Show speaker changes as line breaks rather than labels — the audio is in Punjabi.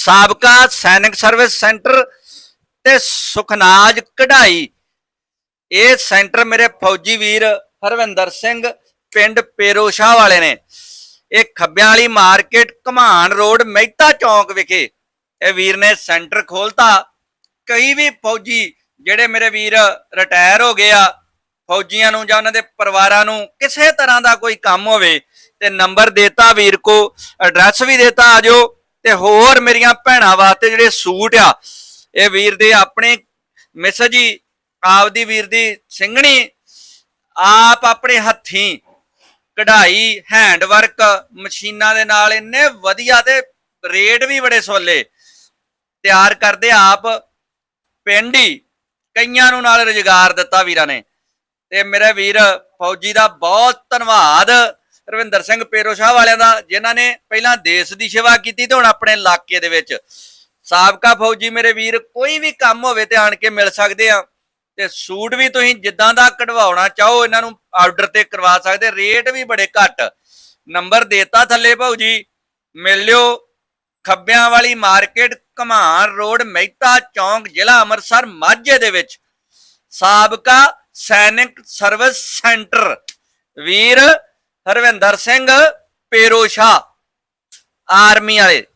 ਸਾਬਕਾ ਸੈਨਿਕ ਸਰਵਿਸ ਸੈਂਟਰ ਤੇ ਸੁਖਨਾਜ ਕਢਾਈ। ਇਹ ਸੈਂਟਰ ਮੇਰੇ ਫੌਜੀ ਵੀਰ ਹਰਵਿੰਦਰ ਸਿੰਘ, ਪਿੰਡ ਪੇਰੋਸ਼ਾਹ ਵਾਲੇ ਨੇ। ਇਹ ਖੱਬਿਆਂ ਵਾਲੀ ਮਾਰਕੀਟ ਘਮਾਨ ਰੋਡ ਮਹਿਤਾ ਚੌਂਕ ਵਿਖੇ ਇਹ ਵੀਰ ਨੇ ਸੈਂਟਰ ਖੋਲਤਾ। ਕਈ ਵੀ ਫੌਜੀ ਜਿਹੜੇ ਮੇਰੇ ਵੀਰ ਰਿਟਾਇਰ ਹੋ ਗਏ ਆ, ਫੌਜੀਆਂ ਨੂੰ ਜਾਂ ਉਹਨਾਂ ਦੇ ਪਰਿਵਾਰਾਂ ਨੂੰ ਕਿਸੇ ਤਰ੍ਹਾਂ ਦਾ ਕੋਈ ਕੰਮ ਹੋਵੇ ਤੇ ਨੰਬਰ ਦੇਤਾ ਵੀਰ ਕੋ, ਐਡਰੈਸ ਵੀ ਦੇਤਾ ਆਜੋ ਤੇ ਹੋਰ ਮੇਰੀਆਂ ਭੈਣਾਂ ਵਾਸਤੇ ਜਿਹੜੇ ਸੂਟ ਆ, ਇਹ ਵੀਰ ਦੇ ਆਪਣੇ ਮਿਸ ਜੀ, ਆਪਦੀ ਵੀਰ ਦੀ ਸਿੰਘਣੀ ਆਪ ਆਪਣੇ ਹੱਥੀਂ ਕਢਾਈ ਹੈਂਡ ਵਰਕ ਮਸ਼ੀਨਾਂ ਦੇ ਨਾਲ ਇੰਨੇ ਵਧੀਆ ਤੇ ਰੇਟ ਵੀ ਬੜੇ ਸੋਲੇ। ਤਿਆਰ ਕਰਦੇ ਆਪ ਪਿੰਡ ਹੀ, ਕਈਆਂ ਨੂੰ ਨਾਲ ਰੁਜ਼ਗਾਰ ਦਿੱਤਾ ਵੀਰਾਂ ਨੇ। ਤੇ ਮੇਰੇ ਵੀਰ ਫੌਜੀ ਦਾ ਬਹੁਤ ਧੰਨਵਾਦ। ਰਵਿੰਦਰ ਸਿੰਘ ਪੇਰੋ ਸ਼ਾਹ ਵਾਲਿਆਂ ਦਾ, ਜਿਨ੍ਹਾਂ ਨੇ ਪਹਿਲਾਂ ਦੇਸ਼ ਦੀ ਸੇਵਾ ਕੀਤੀ ਤੇ ਹੁਣ ਆਪਣੇ ਇਲਾਕੇ ਦੇ ਵਿੱਚ। ਸਾਬਕਾ ਫੌਜੀ ਮੇਰੇ ਵੀਰ, ਕੋਈ ਵੀ ਕੰਮ ਹੋਵੇ ਤੇ ਆਣ ਕੇ ਮਿਲ ਸਕਦੇ ਆ। ਤੇ ਸੂਟ ਵੀ ਤੁਸੀਂ ਜਿੱਦਾਂ ਦਾ ਕਢਵਾਉਣਾ ਚਾਹੋ, ਇਹਨਾਂ ਨੂੰ ਆਰਡਰ ਤੇ ਕਰਵਾ ਸਕਦੇ, ਰੇਟ ਵੀ ਬੜੇ ਘੱਟ। ਨੰਬਰ ਦੇਤਾ ਥੱਲੇ ਭਾਊ ਜੀ ਮਿਲ ਲਿਓ। ਖੱਬਿਆਂ ਵਾਲੀ ਮਾਰਕੀਟ ਕਮਾਨ ਰੋਡ, ਮਹਿਤਾ ਚੌਂਕ, ਜ਼ਿਲ੍ਹਾ ਅੰਮ੍ਰਿਤਸਰ, ਮਾਝੇ ਦੇ ਵਿੱਚ। ਸਾਬਕਾ ਸੈਨਿਕ ਸਰਵਿਸ ਸੈਂਟਰ। ਵੀਰ ਹਰਵਿੰਦਰ ਸਿੰਘ ਪੇਰੋਸ਼ਾ ਆਰਮੀ ਵਾਲੇ।